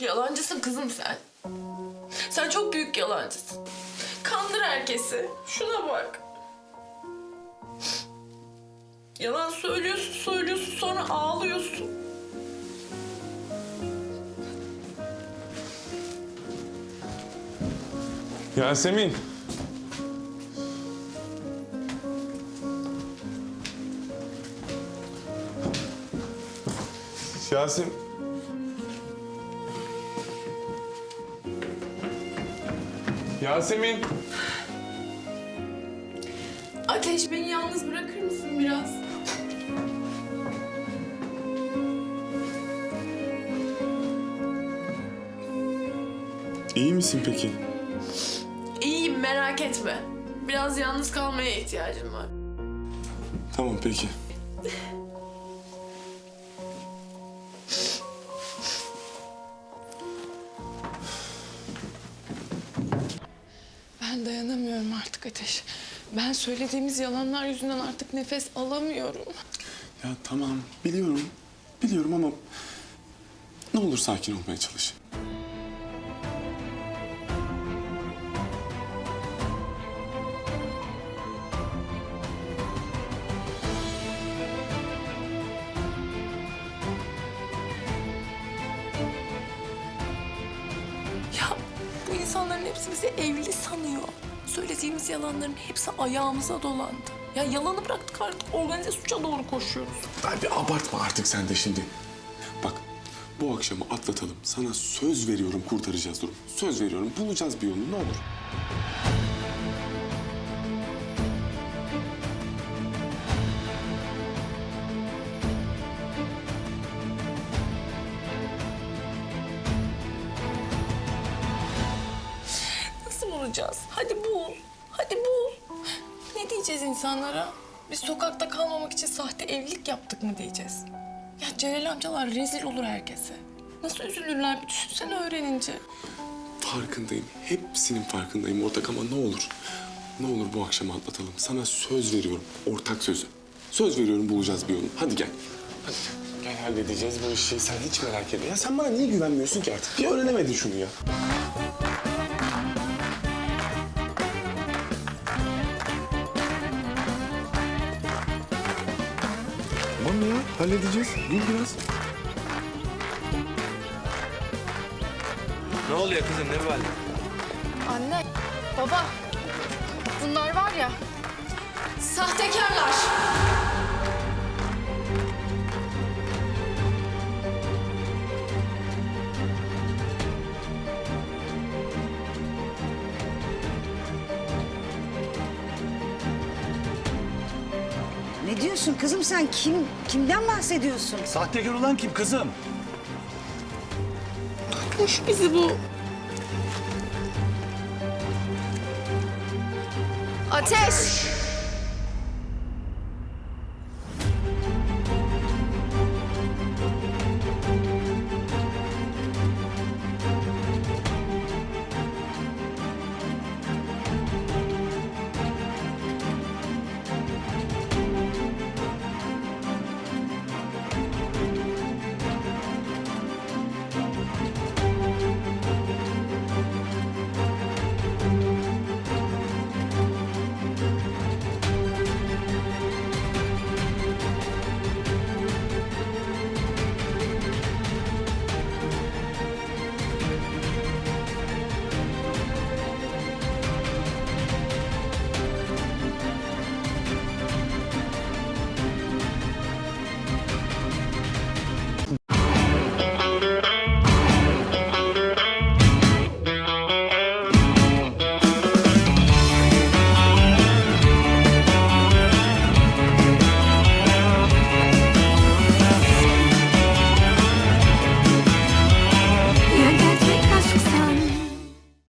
Yalancısın kızım sen. Sen çok büyük yalancısın. Kandır herkesi. Şuna bak. Yalan söylüyorsun, söylüyorsun sonra ağlıyorsun. Yasemin. Yasemin. Yasemin. Ateş beni yalnız bırakır mısın biraz? İyi misin peki? İyiyim merak etme. Biraz yalnız kalmaya ihtiyacım var. Tamam peki. Ben dayanamıyorum artık Ateş. Ben söylediğimiz yalanlar yüzünden artık nefes alamıyorum. Ya tamam biliyorum. Biliyorum ama ne olur sakin olmaya çalış. Ya bu insanların hepsi bizi evli. Söylediğimiz yalanların hepsi ayağımıza dolandı. Ya yalanı bıraktık artık organize suça doğru koşuyoruz. Ay bir abartma artık sen de şimdi. Bak bu akşamı atlatalım. Sana söz veriyorum kurtaracağız durumu. Söz veriyorum bulacağız bir yolunu ne olur. Bulacağız? Hadi bul. Hadi bul. Ne diyeceğiz insanlara? Biz sokakta kalmamak için sahte evlilik yaptık mı diyeceğiz? Ya Celal amcalar rezil olur herkese. Nasıl üzülürler bir düşünsene öğrenince. Farkındayım. Hepsinin farkındayım ortak ama ne olur. Ne olur bu akşamı atlatalım. Sana söz veriyorum. Ortak sözü. Söz veriyorum bulacağız bir yolunu. Hadi gel. Hadi gel. Gel halledeceğiz bu işi. Sen hiç merak etme. Ya sen bana niye güvenmiyorsun ki artık? Bir öğrenemedin şunu ya. Tamam ya halledeceğiz. Dur biraz. Ne oluyor kızım ne bu hal? Anne, baba. Bunlar var ya. Sahtekarlar. Ne diyorsun kızım sen? Kim kimden bahsediyorsun? Sahtekar olan kim kızım? Kuş bizi bu. Ateş.